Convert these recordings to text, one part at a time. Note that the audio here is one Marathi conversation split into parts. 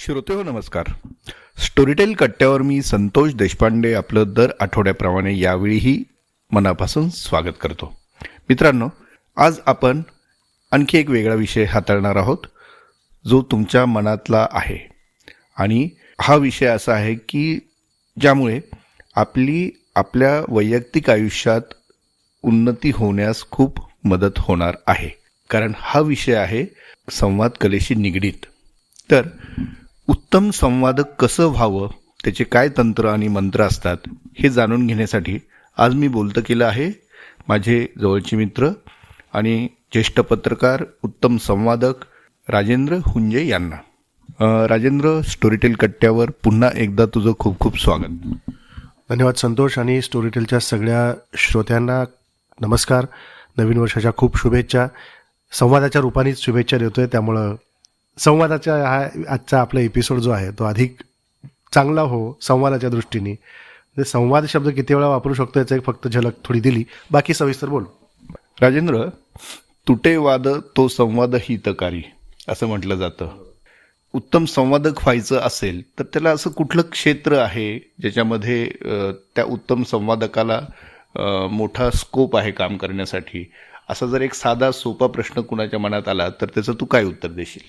श्रोते हो नमस्कार. स्टोरीटेल कट्ट्यावर मी संतोष देशपांडे आपलं दर आठवड्याप्रमाणे यावेळीही मनापासून स्वागत करतो. मित्रांनो आज आपण आणखी एक वेगळा विषय हाताळणार आहोत जो तुमच्या मनातला आहे. आणि हा विषय असा आहे की ज्यामुळे आपली आपल्या वैयक्तिक आयुष्यात उन्नती होण्यास खूप मदत होणार आहे. कारण हा विषय आहे संवाद कलेशी निगडीत. तर उत्तम संवादक कसं व्हावं त्याचे काय तंत्र आणि मंत्र असतात हे जाणून घेण्यासाठी आज मी बोलतं केलं आहे माझे जवळचे मित्र आणि ज्येष्ठ पत्रकार उत्तम संवादक राजेंद्र हुंजे यांना. राजेंद्र स्टोरीटेल कट्ट्यावर पुन्हा एकदा तुझं खूप खूप स्वागत. धन्यवाद संतोष आणि स्टोरीटेलच्या सगळ्या श्रोत्यांना नमस्कार. नवीन वर्षाच्या खूप शुभेच्छा. संवादाच्या रूपानेच शुभेच्छा देतोय त्यामुळं संवादाच्या हा आजचा आपला एपिसोड जो आहे तो अधिक चांगला हो संवादाच्या दृष्टीने. ते संवाद शब्द किती वेळा वापरू शकतो याचा एक फक्त झलक थोडी दिली. बाकी सविस्तर बोलू. राजेंद्र तुटे वाद तो संवाद हितकारी असं म्हटलं जातं. उत्तम संवादक व्हायचं असेल तर त्याला असं कुठलं क्षेत्र आहे ज्याच्यामध्ये त्या उत्तम संवादकाला मोठा स्कोप आहे काम करण्यासाठी? असा जर एक साधा सोपा प्रश्न कुणाच्या मनात आला तर त्याचं तू काय उत्तर देशील?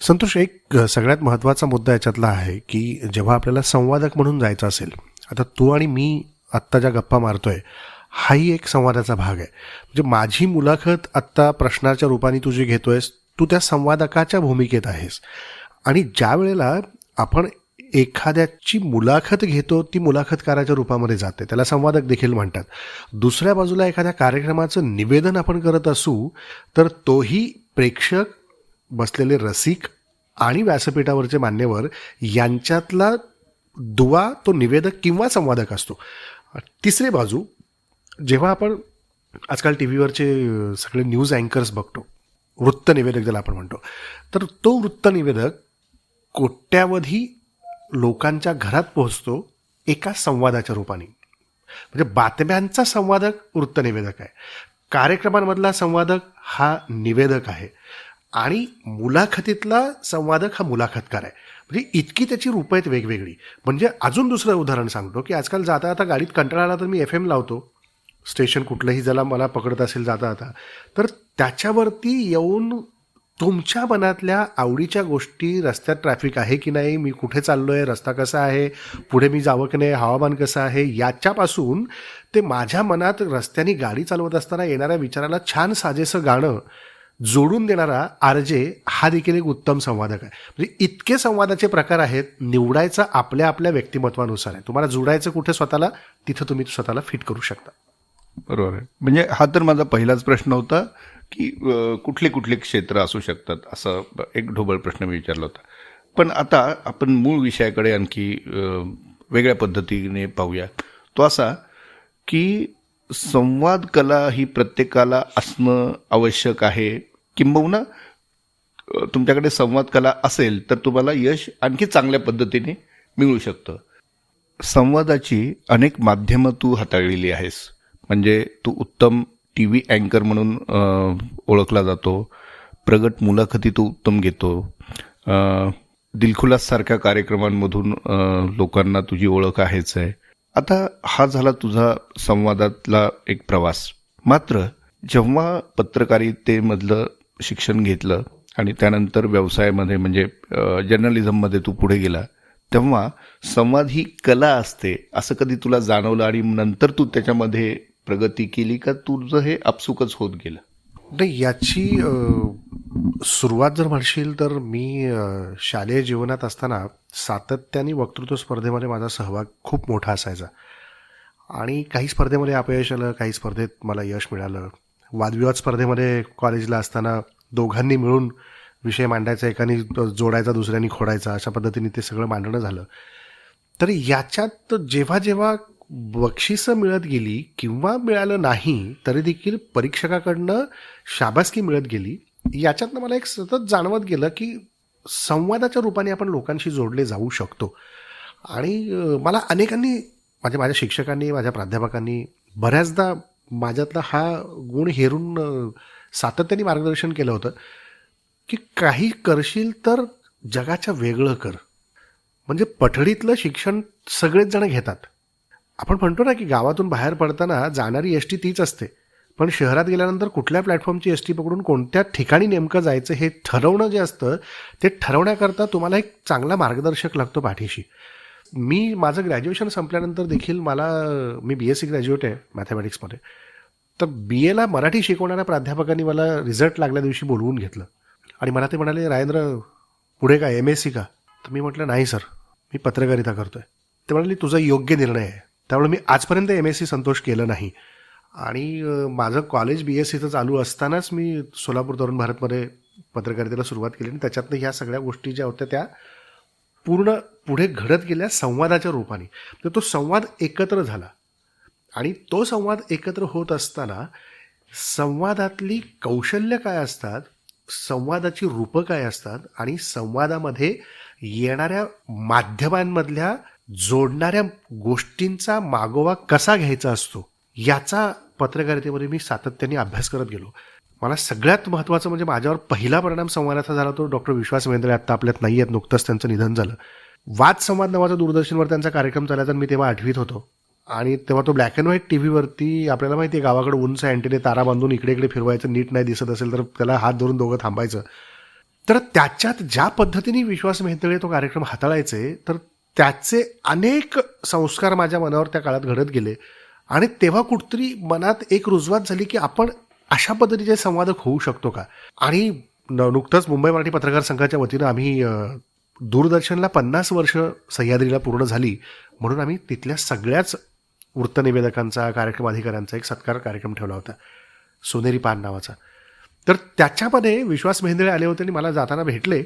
संतोष एक सगळ्यात महत्त्वाचा मुद्दा याच्यातला आहे की जेव्हा आपल्याला संवादक म्हणून जायचं असेल आता तू आणि मी आत्ता ज्या गप्पा मारतोय हाही एक संवादाचा भाग आहे. म्हणजे माझी मुलाखत आत्ता प्रश्नाच्या रूपाने तू जी घेतोयस तू त्या संवादकाच्या भूमिकेत आहेस. आणि ज्या वेळेला आपण एखाद्याची मुलाखत घेतो ती मुलाखतकाराच्या रूपामध्ये जाते. त्याला संवादक देखील म्हणतात. दुसऱ्या बाजूला एखाद्या कार्यक्रमाचं निवेदन आपण करत असू तर तोही प्रेक्षक बसलेले रसिक आणि व्यासपीठावरचे मान्यवर यांच्यातला दुवा तो निवेदक किंवा संवादक असतो. तिसरी बाजू जेव्हा आपण आजकाल टी व्हीवरचे सगळे न्यूज अँकर्स बघतो वृत्तनिवेदक ज्याला आपण म्हणतो तर तो वृत्तनिवेदक कोट्यावधी लोकांच्या घरात पोहोचतो एका संवादाच्या रूपाने. म्हणजे बातम्यांचा संवादक वृत्तनिवेदक आहे. कार्यक्रमांमधला संवादक हा निवेदक आहे. आणि मुलाखतीतला संवादक हा मुलाखतकार आहे. म्हणजे इतकी त्याची रूपं आहेत वेगवेगळी. म्हणजे अजून दुसरं उदाहरण सांगतो की आजकाल जाता आता गाडीत कंटाळा आला तर मी एफ एम लावतो. स्टेशन कुठलंही ज्याला मला पकडत असेल जाता आता. तर त्याच्यावरती येऊन तुमच्या मनातल्या आवडीच्या गोष्टी रस्त्यात ट्रॅफिक आहे की नाही मी कुठे चाललो आहे रस्ता कसा आहे पुढे मी जावं की नाही हवामान कसं आहे याच्यापासून ते माझ्या मनात रस्त्याने गाडी चालवत असताना येणाऱ्या विचाराला छान साजेसं गाणं जोडून देणारा आर जे हा देखील एक उत्तम संवादक आहे. म्हणजे इतके संवादाचे प्रकार आहेत निवडायचं आपल्या आपल्या व्यक्तिमत्वानुसार आहे. तुम्हाला जोडायचं कुठे स्वतःला तिथं तुम्ही स्वतःला फिट करू शकता. बरोबर आहे. म्हणजे हा तर माझा पहिलाच प्रश्न होता की कुठले कुठले क्षेत्र असू शकतात असं एक ढोबळ प्रश्न मी विचारला होता. पण आता आपण मूळ विषयाकडे आणखी वेगळ्या पद्धतीने पाहूया. तो असा की संवाद कला ही प्रत्येकाला असणं आवश्यक आहे. किंबहुना तुमच्याकडे संवाद कला असेल तर तुम्हाला यश आणखी चांगल्या पद्धतीने मिळू शकतं. संवादाची अनेक माध्यमं तू हाताळलेली आहेस. म्हणजे तू उत्तम टी व्ही अँकर म्हणून ओळखला जातो. प्रगट मुलाखती तू उत्तम घेतो. दिलखुलाससारख्या कार्यक्रमांमधून लोकांना तुझी ओळख आहेच आहे. आता हा झाला तुझा संवादातला एक प्रवास. मात्र जेव्हा पत्रकारितेमधलं शिक्षण घेतलं आणि त्यानंतर व्यवसायामध्ये म्हणजे जर्नलिझममध्ये तू पुढे गेला तेव्हा संवाद ही कला असते असं कधी तुला जाणवलं आणि नंतर तू त्याच्यामध्ये प्रगती केली का तुझं हे आपसुकच होत गेलं? नाही याची सुरुवात जर म्हणशील तर मी शालेय जीवनात असताना सातत्याने वक्तृत्व स्पर्धेमध्ये माझा सहभाग खूप मोठा असायचा. आणि काही स्पर्धेमध्ये अपयश आलं काही स्पर्धेत मला यश मिळालं. वादविवाद स्पर्धेमध्ये कॉलेजला असताना दोघांनी मिळून विषय मांडायचा एकानी जोडायचा दुसऱ्यानी खोडायचा अशा पद्धतीने ते सगळं मांडणं झालं. तर याच्यात जेव्हा जेव्हा बक्षिसं मिळत गेली किंवा मिळालं नाही तरी देखील परीक्षकाकडनं शाबासकी मिळत गेली. याच्यातनं मला एक सतत जाणवत गेलं की संवादाच्या रूपाने आपण लोकांशी जोडले जाऊ शकतो. आणि मला अनेकांनी माझ्या माझ्या शिक्षकांनी माझ्या प्राध्यापकांनी बऱ्याचदा माझ्यातला हा गुण हेरून सातत्याने मार्गदर्शन केलं होतं की काही करशील तर जगाच्या वेगळं कर. म्हणजे पठडीतलं शिक्षण सगळेच जण घेतात. आपण म्हणतो ना की गावातून बाहेर पडताना जाणारी एस टी तीच असते. पण शहरात गेल्यानंतर कुठल्या प्लॅटफॉर्मची एस टी पकडून कोणत्या ठिकाणी नेमकं जायचं हे ठरवणं जे असतं ते ठरवण्याकरता तुम्हाला एक चांगला मार्गदर्शक लागतो पाठीशी. मी माझं ग्रॅज्युएशन संपल्यानंतर देखील मला मी बी एस सी ग्रॅज्युएट आहे मॅथमॅटिक्समध्ये. तर बी एला मराठी शिकवणाऱ्या प्राध्यापकांनी मला रिझल्ट लागल्या दिवशी बोलवून घेतलं. आणि मला ते म्हणाले राजेंद्र पुढे काय? एम एस सी का? तर मी म्हटलं नाही सर मी पत्रकारिता करतो आहे ते म्हणाले तुझा योग्य निर्णय आहे. त्यामुळे मी आजपर्यंत एम एस सी संतोष केलं नाही. आणि माझं कॉलेज बी एस सीचं चालू असतानाच मी सोलापूर तरुण भारतमध्ये पत्रकारितेला सुरुवात केली आणि त्याच्यातनं ह्या सगळ्या गोष्टी ज्या होत्या त्या पूर्ण पुढे घडत गेल्या संवादाच्या रूपाने. तर तो संवाद एकत्र झाला. आणि तो संवाद एकत्र होत असताना संवादातली कौशल्य काय असतात संवादाची रूपं काय असतात आणि संवादामध्ये येणाऱ्या माध्यमांमधल्या जोडणाऱ्या गोष्टींचा मागोवा कसा घ्यायचा असतो याचा पत्रकारितेमध्ये मी सातत्याने अभ्यास करत गेलो. मला सगळ्यात महत्त्वाचं म्हणजे माझ्यावर पहिला परिणाम संवादाचा झाला तो डॉक्टर विश्वास मेंद्रे आत्ता आपल्यात नाही आहेत नुकतंच त्यांचं निधन झालं. वाद संवाद नावाचा दूरदर्शनवर त्यांचा कार्यक्रम चालायचा तर मी तेव्हा आठवीत होतो. आणि तेव्हा तो ब्लॅक अँड व्हाईट टी व्हीवरती आपल्याला माहिती आहे गावाकडे उंच अँटीने तारा बांधून इकडे इकडे फिरवायचं नीट नाही दिसत असेल तर त्याला हात धरून दोघं थांबायचं. तर त्याच्यात ज्या पद्धतीने विश्वास मेहतळे तो कार्यक्रम हाताळायचे तर त्याचे अनेक संस्कार माझ्या मनावर त्या काळात घडत गेले. आणि तेव्हा कुठतरी मनात एक रुजवात झाली की आपण अशा पद्धतीचे संवादक होऊ शकतो का? आणि न- नुकतंच मुंबई मराठी पत्रकार संघाच्या वतीनं आम्ही दूरदर्शनला पन्नास वर्ष सह्याद्रीला पूर्ण झाली म्हणून आम्ही तिथल्या सगळ्याच वृत्तनिवेदकांचा कार्यक्रम अधिकाऱ्यांचा एक सत्कार कार्यक्रम ठेवला होता. सोनेरी पान नावाचा. तर त्याच्यामध्ये विश्वास मेहेंदळे आले होते आणि मला जाताना भेटले.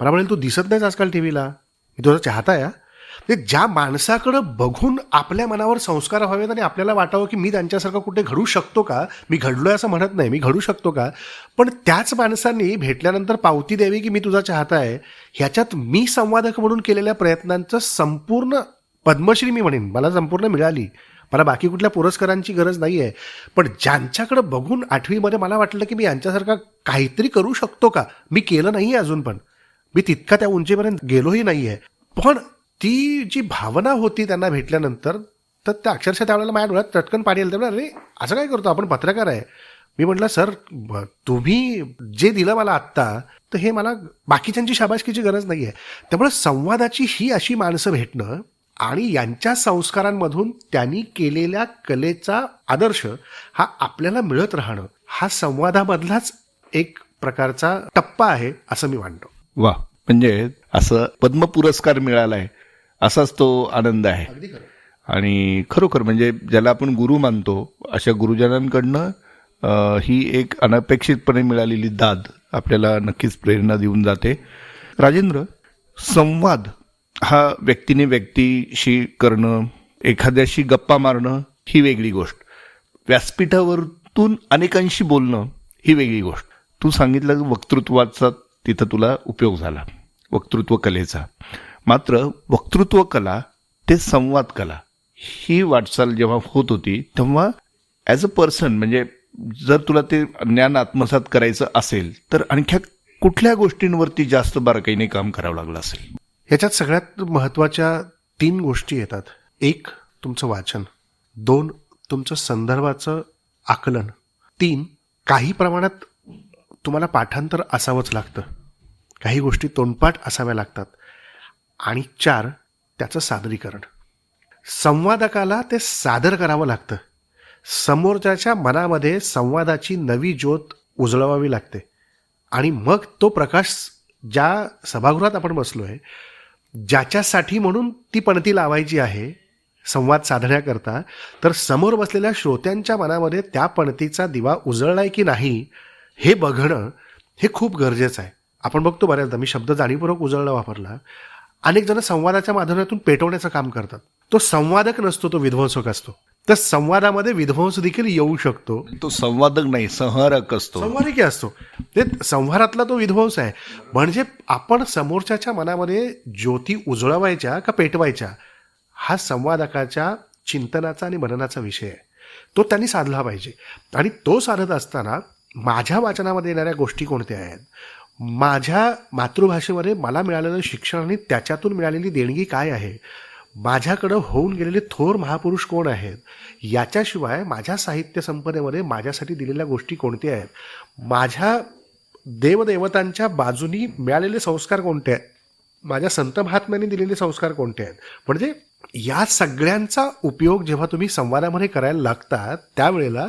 मला म्हणेल तू दिसत नाहीस आजकाल टी व्हीला मी तुझा चाहता या हा." म्हणजे ज्या माणसाकडं बघून आपल्या मनावर संस्कार व्हावेत आणि आपल्याला वाटावं की मी त्यांच्यासारखं कुठे घडू शकतो का? मी घडलोय असं म्हणत नाही मी घडू शकतो का? पण त्याच माणसांनी भेटल्यानंतर पावती द्यावी की मी तुझा चाहता आहे ह्याच्यात मी संवादक म्हणून केलेल्या प्रयत्नांचं संपूर्ण पद्मश्री मी म्हणेन. मला संपूर्ण मिळाली. मला बाकी कुठल्या पुरस्कारांची गरज नाही आहे पण ज्यांच्याकडे बघून आठवीमध्ये मला वाटलं की मी यांच्यासारखा काहीतरी करू शकतो का? मी केलं नाही अजून पण. मी तितका त्या उंचीपर्यंत गेलोही नाही आहे पण ती जी भावना होती त्यांना भेटल्यानंतर तर त्या अक्षरशः त्यावेळेला माझ्या डोळ्यात तटकन पाणी आलं. त्यामुळे अरे असं काय करतो? आपण पत्रकार आहे. मी म्हटलं सर तुम्ही जे दिलं मला आत्ता तर हे मला बाकीच्यांची शाबासकीची गरज नाही आहे त्यामुळे संवादाची ही अशी माणसं भेटणं आणि यांच्या संस्कारांमधून त्यांनी केलेल्या कलेचा आदर्श हा आपल्याला मिळत राहणं हा संवादामधलाच एक प्रकारचा टप्पा आहे असं मी मानतो. वा. म्हणजे असं पद्म पुरस्कार मिळालाय. असाच तो आनंद आहे. आणि खरोखर म्हणजे ज्याला आपण गुरु मानतो अशा गुरुजनांकडनं ही एक अनपेक्षितपणे मिळालेली दाद आपल्याला नक्कीच प्रेरणा देऊन जाते. राजेंद्र संवाद हा व्यक्तीने व्यक्तीशी करणं एखाद्याशी गप्पा मारणं ही वेगळी गोष्ट. व्यासपीठावरतून अनेकांशी बोलणं ही वेगळी गोष्ट. तू सांगितलं वक्तृत्वाचा तिथं तुला उपयोग झाला वक्तृत्व कलेचा. मात्र वक्तृत्व कला ते संवाद कला ही वाटचाल जेव्हा होत होती तेव्हा ॲज अ पर्सन म्हणजे जर तुला ते ज्ञान आत्मसात करायचं असेल तर आणख्या कुठल्या गोष्टींवरती जास्त बारकाईने काम करावं लागलं असेल? ह्याच्यात सगळ्यात महत्त्वाच्या तीन गोष्टी येतात. एक तुमचं वाचन. दोन तुमचं संदर्भाचं आकलन. तीन काही प्रमाणात तुम्हाला पाठांतर असावंच लागतं. काही गोष्टी तोंडपाठ असाव्या लागतात. आणि चार त्याचं सादरीकरण. संवादकाला ते सादर करावं लागतं. समोरच्याच्या मनामध्ये संवादाची नवी ज्योत उजळवावी लागते. आणि मग तो प्रकाश ज्या सभागृहात आपण बसलो आहे ज्याच्यासाठी म्हणून ती पणती लावायची आहे संवाद साधण्याकरता तर समोर बसलेल्या श्रोत्यांच्या मनामध्ये त्या पणतीचा दिवा उजळलाय की नाही हे बघणं हे खूप गरजेचं आहे. आपण बघतो बऱ्याचदा मी शब्द जाणीवपूर्वक उजळला वापरला. अनेक जण संवादाच्या माध्यमातून पेटवण्याचं काम करतात. तो संवादक नसतो तो विध्वंसक असतो. तर संवादामध्ये विध्वंस देखील येऊ शकतो. तो संवादक नाही संहारक असतो. संवादिकी असतो. ते संहारातला तो विध्वंस आहे. म्हणजे आपण समोरच्याच्या मनामध्ये ज्योती उजळवायच्या का पेटवायच्या हा संवादकाच्या चिंतनाचा आणि मननाचा विषय आहे. तो त्यांनी साधला पाहिजे. आणि तो साधत असताना माझ्या वाचनामध्ये येणाऱ्या गोष्टी कोणत्या आहेत? माझ्या मातृभाषेमध्ये मला मिळालेलं शिक्षण आणि त्याच्यातून मिळालेली देणगी काय आहे? माझ्याकडं होऊन गेलेले थोर महापुरुष कोण आहेत? याच्याशिवाय माझ्या साहित्य संपदेमध्ये माझ्यासाठी दिलेल्या गोष्टी कोणत्या आहेत? माझ्या देवदेवतांच्या बाजूनी मिळालेले संस्कार कोणते आहेत? माझ्या संत महात्म्यांनी दिलेले संस्कार कोणते आहेत? म्हणजे या सगळ्यांचा उपयोग जेव्हा तुम्ही संवादामध्ये करायला लागता त्यावेळेला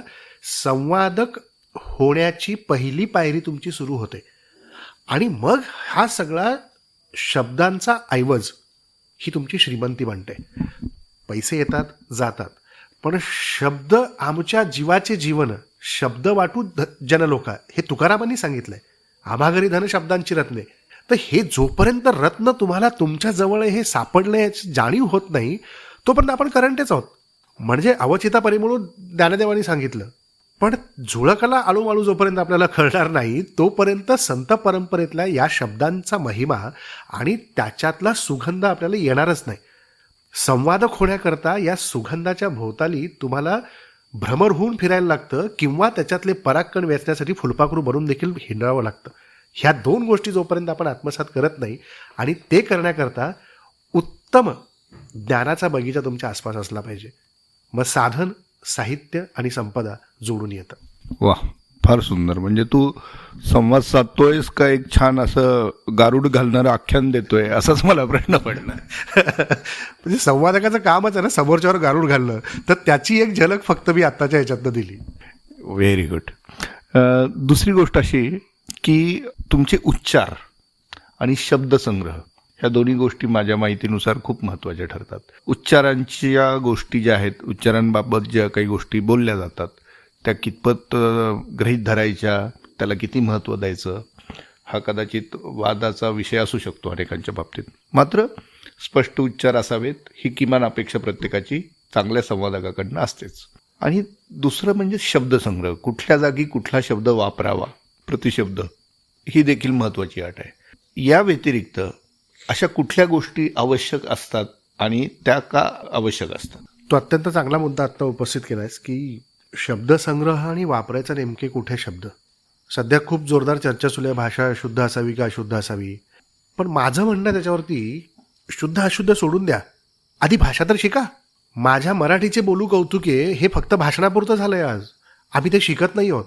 संवादक होण्याची पहिली पायरी तुमची सुरू होते. आणि मग हा सगळा शब्दांचा ऐवज ही तुमची श्रीमंती बनते. पैसे येतात जातात. पण शब्द आमच्या जीवाचे जीवन शब्द वाटू ध जनलोका हे तुकारामांनी सांगितलंय आम्हाघरी धन शब्दांची रत्ने. तर हे जोपर्यंत रत्न तुम्हाला तुमच्या जवळ हे सापडले याची जाणीव होत नाही तोपर्यंत आपण करंटेच आहोत. म्हणजे अवचिता परिमळू ज्ञानदेवानी सांगितलं पण झुळकला आळूमाळू जोपर्यंत आपल्याला कळणार नाही तोपर्यंत संत परंपरेतल्या या शब्दांचा महिमा आणि त्याच्यातला सुगंध आपल्याला येणारच नाही. संवादक होण्याकरता या सुगंधाच्या भोवताली तुम्हाला भ्रमर होऊन फिरायला लागतं किंवा त्याच्यातले परागकण वेचण्यासाठी फुलपाखरू बनून देखील हिंडावं लागतं. ह्या दोन गोष्टी जोपर्यंत आपण आत्मसात करत नाही आणि ते करण्याकरता उत्तम ज्ञानाचा बगीचा तुमच्या आसपास असला पाहिजे. मग साधन साहित्य आणि संपदा जोडून येतं. वा फार सुंदर. म्हणजे तू संवाद साधतोयस का एक छान असं गारुड घालणारं आख्यान देतोय? असाच मला प्रश्न पडला. म्हणजे संवादकाचं कामच आहे ना समोरच्यावर गारूड घालणं. तर त्याची एक झलक फक्त मी आत्ताच्या ह्याच्यातनं दिली. व्हेरी गुड दुसरी गोष्ट अशी की तुमचे उच्चार आणि शब्दसंग्रह ह्या दोन्ही गोष्टी माझ्या माहितीनुसार खूप महत्त्वाच्या ठरतात. उच्चारांच्या गोष्टी ज्या आहेत उच्चारांबाबत ज्या काही गोष्टी बोलल्या जातात त्या कितपत ग्रहीत धरायच्या त्याला किती महत्त्व द्यायचं हा कदाचित वादाचा विषय असू शकतो अनेकांच्या बाबतीत. मात्र स्पष्ट उच्चार असावेत ही किमान अपेक्षा प्रत्येकाची चांगल्या संवादकाकडनं असतेच. आणि दुसरं म्हणजे शब्दसंग्रह कुठल्या जागी कुठला शब्द वापरावा प्रतिशब्द ही देखील महत्त्वाची अट आहे. या व्यतिरिक्त अशा कुठल्या गोष्टी आवश्यक असतात आणि त्या का आवश्यक असतात? तो अत्यंत चांगला मुद्दा आत्ता उपस्थित केला आहेस की शब्दसंग्रह आणि वापरायचा नेमके कुठे शब्द? सध्या खूप जोरदार चर्चा सुरू आहे भाषा शुद्ध असावी का अशुद्ध असावी? पण माझं म्हणणं त्याच्यावरती शुद्ध अशुद्ध सोडून द्या. आधी भाषा तर शिका. माझ्या मराठीचे बोलू कौतुके हे फक्त भाषणापुरतं झालं आहे आज. आम्ही ते शिकत नाही आहोत.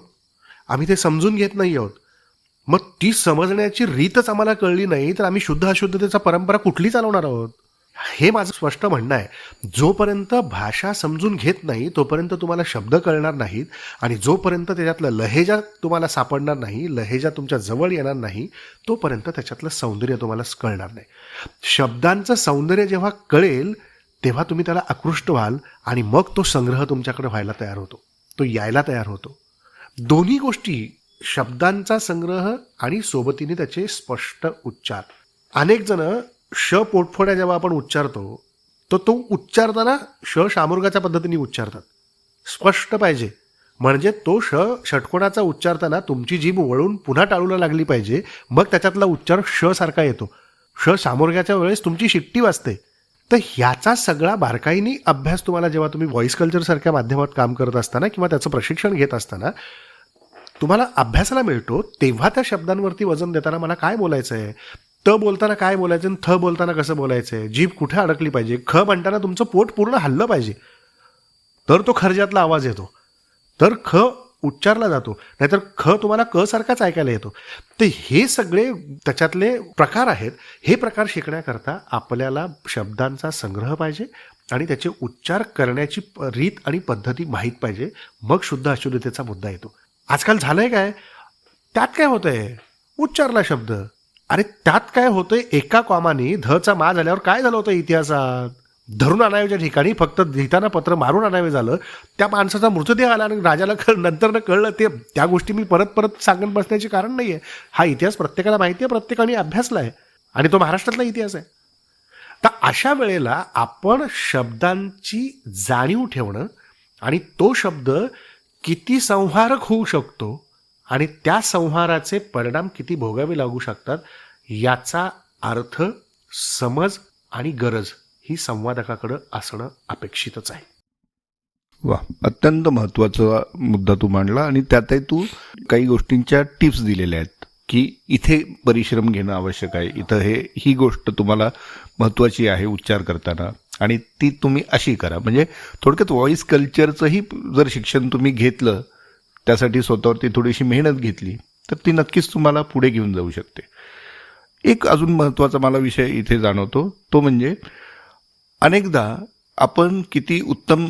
आम्ही ते समजून घेत नाही आहोत. मग ती समजण्याची रीतच आम्हाला कळली नाही तर आम्ही शुद्ध अशुद्धतेचा परंपरा कुठली चालवणार आहोत? हे माझं स्पष्ट म्हणणं आहे. जोपर्यंत भाषा समजून घेत नाही तोपर्यंत तुम्हाला शब्द कळणार नाहीत आणि जोपर्यंत त्याच्यातलं लहेजा तुम्हाला सापडणार नाही लहेजा तुमच्या जवळ येणार नाही तोपर्यंत त्याच्यातलं सौंदर्य तुम्हाला कळणार नाही. शब्दांचं सौंदर्य जेव्हा कळेल तेव्हा तुम्ही त्याला आकृष्ट व्हाल आणि मग तो संग्रह तुमच्याकडे व्हायला तयार होतो. तो यायला तयार होतो. दोन्ही गोष्टी शब्दांचा संग्रह आणि सोबतीने त्याचे स्पष्ट उच्चार. अनेक जण श पोटफोड्या जेव्हा आपण उच्चारतो तर तो उच्चारताना श शामुर्गाच्या पद्धतीने उच्चारतात. स्पष्ट पाहिजे. म्हणजे तो श षटकोणाचा उच्चारताना तुमची जीभ वळून पुन्हा टाळूला लागली पाहिजे मग त्याच्यातला उच्चार श सारखा येतो. श शामुर्गाच्या वेळेस तुमची शिट्टी वाजते. तर ह्याचा सगळा बारकाईने अभ्यास तुम्हाला जेव्हा तुम्ही व्हॉइस कल्चरसारख्या माध्यमात काम करत असताना किंवा त्याचं प्रशिक्षण घेत असताना तुम्हाला अभ्यासाला मिळतो तेव्हा त्या शब्दांवरती वजन देताना मला काय बोलायचं आहे त बोलताना काय बोलायचं आणि थ बोलताना कसं बोलायचं आहे जीभ कुठे अडकली पाहिजे? ख म्हणताना तुमचं पोट पूर्ण हल्लं पाहिजे. तर तो खर्जातला आवाज येतो. तर ख उच्चारला जातो. नाहीतर ख तुम्हाला क सारखाच ऐकायला येतो. तर हे सगळे त्याच्यातले प्रकार आहेत. हे प्रकार शिकण्याकरता आपल्याला शब्दांचा संग्रह पाहिजे आणि त्याचे उच्चार करण्याची रीत आणि पद्धती माहीत पाहिजे. मग शुद्ध अशुद्धतेचा मुद्दा येतो. आजकाल झालंय काय? त्यात काय होतंय? उच्चारला शब्द. अरे त्यात काय होतंय? एका कॉमाने धचा मा झाल्यावर काय झालं होतं इतिहासात? धरून आणाव्याच्या ठिकाणी फक्त लिहिताना पत्र मारून आणावे झालं. त्या माणसाचा मृतदेह आला आणि राजाला कळ नंतर कळलं ते त्या गोष्टी मी परत परत सांगत बसण्याचे कारण नाही आहे हा इतिहास प्रत्येकाला माहिती आहे प्रत्येकाने अभ्यासला आहे आणि तो महाराष्ट्रातला इतिहास आहे. तर अशा वेळेला आपण शब्दांची जाणीव ठेवणं आणि तो शब्द किती संहारक होऊ शकतो आणि त्या संहाराचे परिणाम किती भोगावे लागू शकतात याचा अर्थ समज आणि गरज ही संवादकाकडं असणं अपेक्षितच आहे. वा अत्यंत महत्त्वाचा मुद्दा तू मांडला आणि त्यातही तू काही गोष्टींच्या टिप्स दिलेल्या आहेत की इथे परिश्रम घेणं आवश्यक आहे. इथं हे ही गोष्ट तुम्हाला महत्त्वाची आहे उच्चार करताना. आणि ती तुम्ही अशी करा. म्हणजे थोडक्यात व्हॉइस कल्चरचंही जर शिक्षण तुम्ही घेतलं त्यासाठी स्वतःवरती थोडीशी मेहनत घेतली तर ती नक्कीच तुम्हाला पुढे घेऊन जाऊ शकते. एक अजून महत्त्वाचा मला विषय इथे जाणवतो. तो म्हणजे अनेकदा आपण किती उत्तम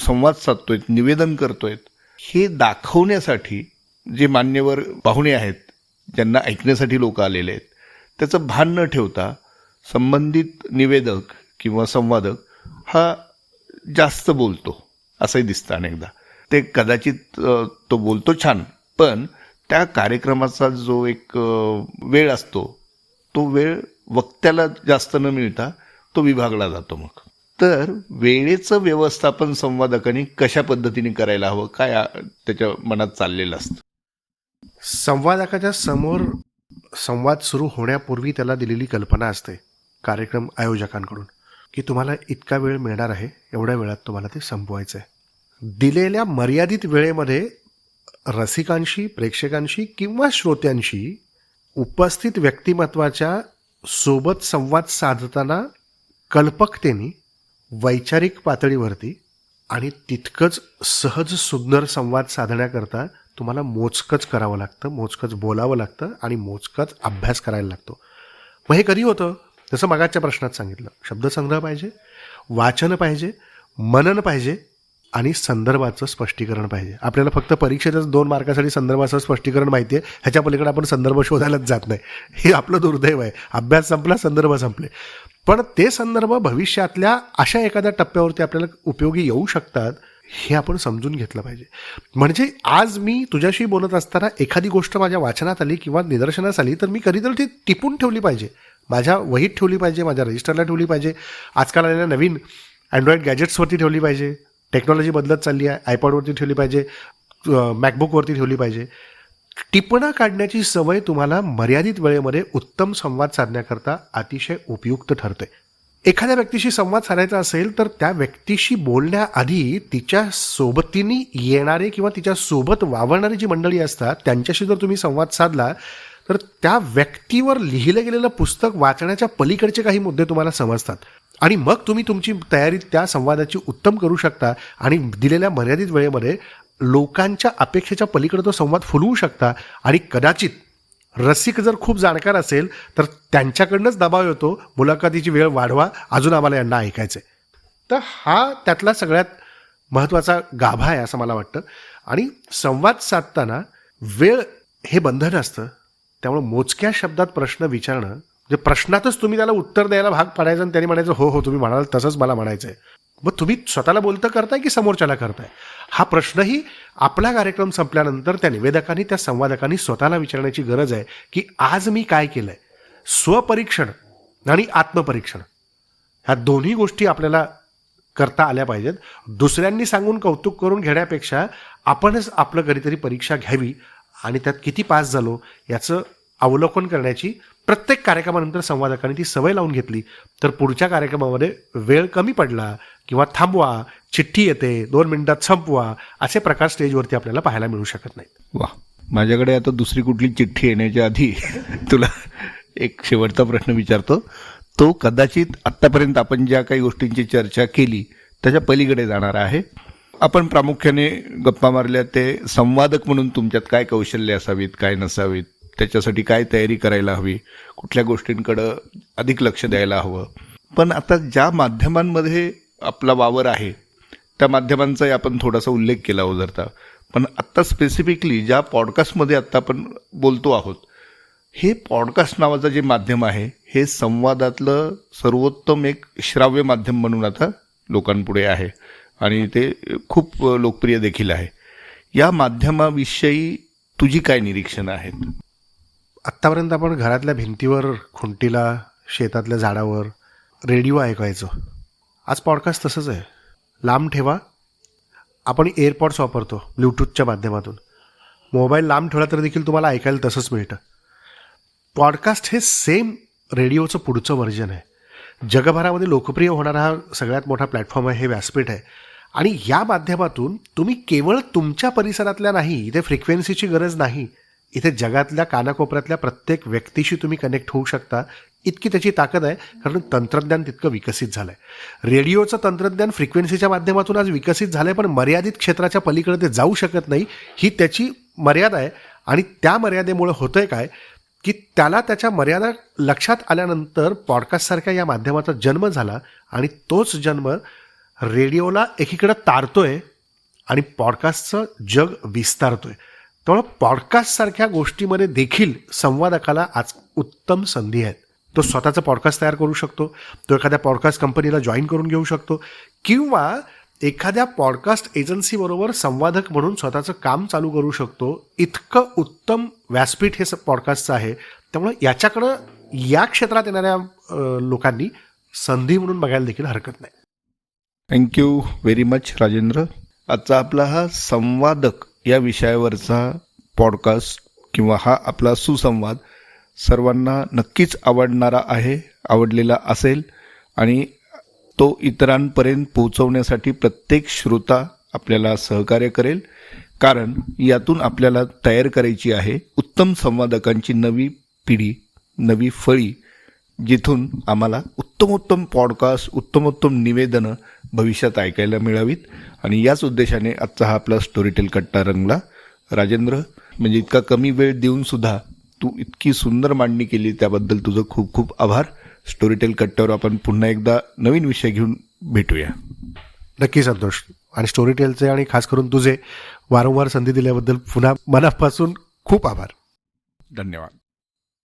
संवाद साधतोय निवेदन करतोय हे दाखवण्यासाठी जे मान्यवर पाहुणे आहेत ज्यांना ऐकण्यासाठी लोक आलेले आहेत त्याचं भान न ठेवता संबंधित निवेदक किंवा संवादक हा जास्त बोलतो असंही दिसतं अनेकदा. ते कदाचित तो बोलतो छान पण त्या कार्यक्रमाचा जो एक वेळ असतो तो वेळ वक्त्याला जास्त न मिळता तो विभागला जातो मग. तर वेळेचं व्यवस्थापन संवादकांनी कशा पद्धतीने करायला हवं काय त्याच्या मनात चाललेलं असतं? संवादकाच्या समोर संवाद सुरू होण्यापूर्वी त्याला दिलेली कल्पना असते कार्यक्रम आयोजकांकडून. की तुम्हाला इतका वेळ मिळणार आहे एवढ्या वेळात तुम्हाला ते संपवायचं आहे दिलेल्या मर्यादित वेळेमध्ये रसिकांशी प्रेक्षकांशी किंवा श्रोत्यांशी उपस्थित व्यक्तिमत्वाच्या सोबत संवाद साधताना कल्पकतेने वैचारिक पातळीवरती आणि तितकंच सहज सुंदर संवाद साधण्याकरता तुम्हाला मोजकंच करावं लागतं मोजकंच बोलावं लागतं आणि मोजकंच अभ्यास करायला लागतो. मग हे कधी होतं? जसं मागाच्या प्रश्नात सांगितलं. शब्दसंग्रह पाहिजे वाचन पाहिजे मनन पाहिजे आणि संदर्भाचं स्पष्टीकरण पाहिजे. आपल्याला फक्त परीक्षेतच दोन मार्कासाठी संदर्भाचं स्पष्टीकरण माहिती आहे ह्याच्या पलीकडे आपण संदर्भ शोधायलाच जात नाही. हे आपलं दुर्दैव आहे. अभ्यास संपला संदर्भ संपले. पण ते संदर्भ भविष्यातल्या अशा एखाद्या टप्प्यावरती आपल्याला उपयोगी येऊ शकतात हे आपण समजून घेतलं पाहिजे. म्हणजे आज मी तुझ्याशी बोलत असताना एखादी गोष्ट माझ्या वाचनात आली किंवा निदर्शनास आली तर मी कधीतरी ती टिपून ठेवली पाहिजे. माझ्या वहीत ठेवली पाहिजे माझ्या रजिस्टरला ठेवली पाहिजे. आजकाल आलेल्या नवीन अँड्रॉइड गॅजेट्सवरती ठेवली पाहिजे. टेक्नॉलॉजी बदलत चालली आहे. आयपॉडवरती ठेवली पाहिजे. मॅकबुकवरती ठेवली पाहिजे. टिपणं काढण्याची सवय तुम्हाला मर्यादित वेळेमध्ये उत्तम संवाद साधण्याकरता अतिशय उपयुक्त ठरते. एखाद्या व्यक्तीशी संवाद साधायचा असेल तर त्या व्यक्तीशी बोलण्याआधी तिच्या सोबतीने येणारे किंवा तिच्यासोबत वावरणारी जी मंडळी असतात त्यांच्याशी जर तुम्ही संवाद साधला तर त्या व्यक्तीवर लिहिलं गेलेलं पुस्तक वाचण्याच्या पलीकडचे काही मुद्दे तुम्हाला समजतात. आणि मग तुम्ही तुमची तयारी त्या संवादाची उत्तम करू शकता आणि दिलेल्या मर्यादित वेळेमध्ये लोकांच्या अपेक्षेच्या पलीकडे तो संवाद फुलवू शकता. आणि कदाचित रसिक जर खूप जाणकार असेल तर त्यांच्याकडनंच दबाव येतो. मुलाखतीची वेळ वाढवा. अजून आम्हाला यांना ऐकायचं आहे तर हा त्यातला सगळ्यात महत्त्वाचा गाभा आहे असं मला वाटतं. आणि संवाद साधताना वेळ हे बंधन असतं. त्यामुळे मोजक्या शब्दात प्रश्न विचारणं म्हणजे प्रश्नातच तुम्ही त्याला उत्तर द्यायला भाग पाडायचं आणि त्यांनी म्हणायचं हो हो तुम्ही म्हणाल तसंच मला म्हणायचं आहे मग तुम्ही स्वतःला बोलतं करताय की समोरच्याला करताय? हा प्रश्नही आपला कार्यक्रम संपल्यानंतर त्या निवेदकांनी त्या संवादकांनी स्वतःला विचारण्याची गरज आहे की आज मी काय केलं आहे स्वपरीक्षण आणि आत्मपरीक्षण. ह्या दोन्ही गोष्टी आपल्याला करता आल्या पाहिजेत. दुसऱ्यांनी सांगून कौतुक करून घेण्यापेक्षा आपणच आपलं कधीतरी परीक्षा घ्यावी आणि त्यात किती पास झालो याचं अवलोकन करण्याची प्रत्येक कार्यक्रमानंतर संवादकांनी ती सवय लावून घेतली. तर पुढच्या कार्यक्रमामध्ये वेळ कमी पडला किंवा थांबवा चिठ्ठी येते दोन मिनिटात संपवा असे प्रकार स्टेजवरती आपल्याला पाहायला मिळू शकत नाहीत. वा माझ्याकडे आता दुसरी कुठली चिठ्ठी येण्याच्या आधी तुला एक शेवटचा प्रश्न विचारतो. तो कदाचित आत्तापर्यंत आपण ज्या काही गोष्टींची चर्चा केली त्याच्या पलीकडे जाणार आहे. आपण प्रामुख्याने गप्पा मारल्या ते संवादक म्हणून तुमच्यात काय कौशल्य असावीत काय नसावीत? त्याच्यासाठी काय तयारी करायला हवी? कुठल्या गोष्टींकडं अधिक लक्ष द्यायला हवं? पण आता ज्या माध्यमांमध्ये आपला वावर आहे त्या माध्यमांचाही आपण थोडासा उल्लेख केला हो उजरता पण आत्ता स्पेसिफिकली ज्या पॉडकास्टमध्ये आत्ता आपण बोलतो आहोत हे पॉडकास्ट नावाचं जे माध्यम आहे हे संवादातलं सर्वोत्तम एक श्राव्य माध्यम म्हणून आता लोकांपुढे आहे. आणि ते खूप लोकप्रिय देखील आहे. या माध्यमाविषयी तुझी काय निरीक्षणं आहेत? आत्तापर्यंत आपण घरातल्या भिंतीवर खुंटीला शेतातल्या झाडावर रेडिओ ऐकायचो. आज पॉडकास्ट तसंच आहे. लांब ठेवा. आपण एअरपॉड्स वापरतो ब्लूटूथच्या माध्यमातून. मोबाईल लांब ठेवला तर देखील तुम्हाला ऐकायला तसंच मिळतं. पॉडकास्ट हे सेम रेडिओचं पुढचं व्हर्जन आहे. जगभरामध्ये लोकप्रिय होणारा हा सगळ्यात मोठा प्लॅटफॉर्म आहे हे व्यासपीठ आहे. आणि या माध्यमातून तुम्ही केवळ तुमच्या परिसरातल्या नाही इथे फ्रिक्वेन्सीची गरज नाही इथे जगातल्या कानाकोपऱ्यातल्या प्रत्येक व्यक्तीशी तुम्ही कनेक्ट होऊ शकता. इतकी त्याची ताकद आहे कारण तंत्रज्ञान तितकं विकसित झालं आहे रेडिओचं तंत्रज्ञान फ्रिक्वेन्सीच्या माध्यमातून आज विकसित झालं आहे पण मर्यादित क्षेत्राच्या पलीकडे ते जाऊ शकत नाही ही त्याची मर्यादा आहे. आणि त्या मर्यादेमुळे आहे काय की त्याला त्याच्या मर्यादा लक्षात आल्यानंतर पॉडकास्टसारख्या या माध्यमाचा जन्म झाला आणि तोच जन्म रेडिओला एकीकडं तारतोय आणि पॉडकास्टचं जग विस्तारतोय. त्यामुळं पॉडकास्टसारख्या गोष्टीमध्ये देखील संवादकाला आज उत्तम संधी आहेत. तो स्वतःचं पॉडकास्ट तयार करू शकतो तो एखाद्या पॉडकास्ट कंपनीला जॉईन करून घेऊ शकतो किंवा एखाद्या पॉडकास्ट एजन्सीबरोबर संवादक म्हणून स्वतःचं काम चालू करू शकतो. इतकं उत्तम व्यासपीठ हे स- पॉडकास्टचं आहे. त्यामुळं याच्याकडं या क्षेत्रात येणाऱ्या लोकांनी संधी म्हणून बघायला देखील हरकत नाही. थँक्यू व्हेरी मच राजेंद्र आजचा आपला हा संवादक या विषयावरचा पॉडकास्ट किंवा हा आपला सुसंवाद सर्वांना नक्कीच आवडणारा आहे आवडलेला असेल आणि तो इतरांपर्यंत पोहोचवण्यासाठी प्रत्येक श्रोता आपल्याला सहकार्य करेल. कारण यातून आपल्याला तयार करायची आहे उत्तम संवादकांची नवी पिढी नवी फळी जिथून आम्हाला उत्तमोत्तम पॉडकास्ट उत्तमोत्तम निवेदनं भविष्यात ऐकायला मिळावीत. आणि याच उद्देशाने आजचा हा आपला स्टोरीटेल कट्टा रंगला. राजेंद्र म्हणजे इतका कमी वेळ देऊन सुद्धा तू इतकी सुंदर मांडणी केली त्याबद्दल तुझं खूप खूप आभार. स्टोरीटेल कट्ट्यावर आपण पुन्हा एकदा नवीन विषय घेऊन भेटूया. नक्की संतोष. आणि स्टोरी टेलचे आणि खास करून तुझे वारंवार संधी दिल्याबद्दल पुन्हा मनापासून खूप आभार. धन्यवाद.